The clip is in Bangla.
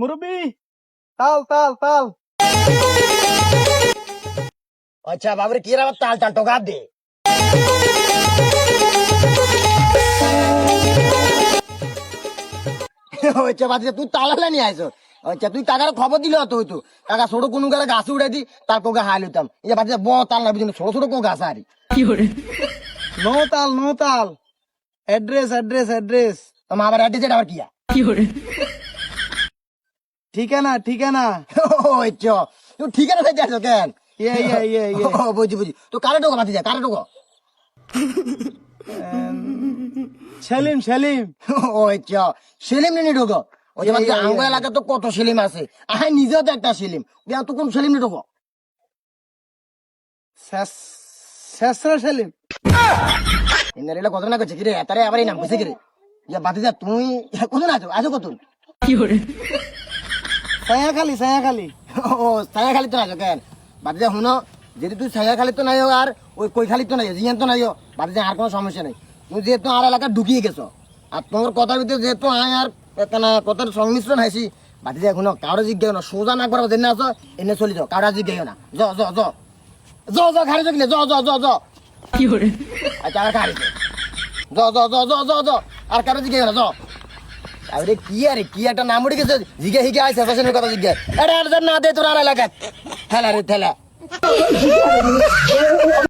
মুরব্বি তাল তাল তাল। আচ্ছা বাবরে কি আবার তাল টাল টোকা দে? আচ্ছা বাচ্চা তুই তালালে নিয়ে আইস। আচ্ছা তুই টাকার খবর দিলে হতো হইতো। টাকা ছোট কোনো গালে গাছ উড়াই দি তার কোকে হাই লইতাম এই যে ব তাল না বুঝলি ছোট ছোট কোক গাছ আরি। নো তাল নো তাল। অ্যাড্রেস অ্যাড্রেস অ্যাড্রেস তোমার আবার অ্যাড্রেস আবার কিয়া ঠিকানা ঠিকানা। ও আচ্ছা তুই ঠিক আছে কেন? ইয়ে ইয়ে ইয়ে ইয়ে। ও, বুঝি বুঝি তো কারে টোকা বাতি যা কারে টোকা সেলিম সেলিম। ও আচ্ছা সেলিম নিয়ে ঢোকো। ওই যে বাচ্চা আঙ্গ এলাকা তো কত সেলিম আছে। আহ নিজেও তো একটা সেলিম। দেখ তো কোন সেলিম নিয়ে ঢোকো? শেষরা সেলিম। ইন্দারিলা কত না করছে? কিরে তারে আবার এই নাম কইছে কিরে? ইয়া বাতি যা তুই কত না আছো? আছো কত ছায়া খালি ছায়া খালি ও ছায়া খালি তো না কেন? বাতি যা শুনো যদি তুই ছায়া খালি তো নাই আর ওই কই খালি তো নাই জিয়ান তো নাই যা আর কোনো সমস্যা নেই। তুমি যেহেতু আর এলাকা ঢুকিয়ে গেছো আর তোমার কথার ভিতরে যেহেতু আয় আর কেনা কথার সংমিশ্রণ হাসি বাতি যা শুনো কারও জিজ্ঞাসা না সোজা না করা জেনে আসো এনে চলি যাও কারও জিজ্ঞাসা না জ জ জ জ জ খালি কিনে জ জ জ জ আচ্ছা আর জ জ জ জ জ জ আর কারও জিজ্ঞাসা না জ আরে কি আরে কি একটা নাম উঠে গেছে? জিজ্ঞে হিগে আইসে ফ্যাশনের কথা জিজ্ঞে। আরে আর না দে তোর আর এলাকা ঠেলা রে, ঠেলা।